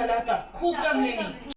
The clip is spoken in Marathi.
झाला होता खूप दमले मी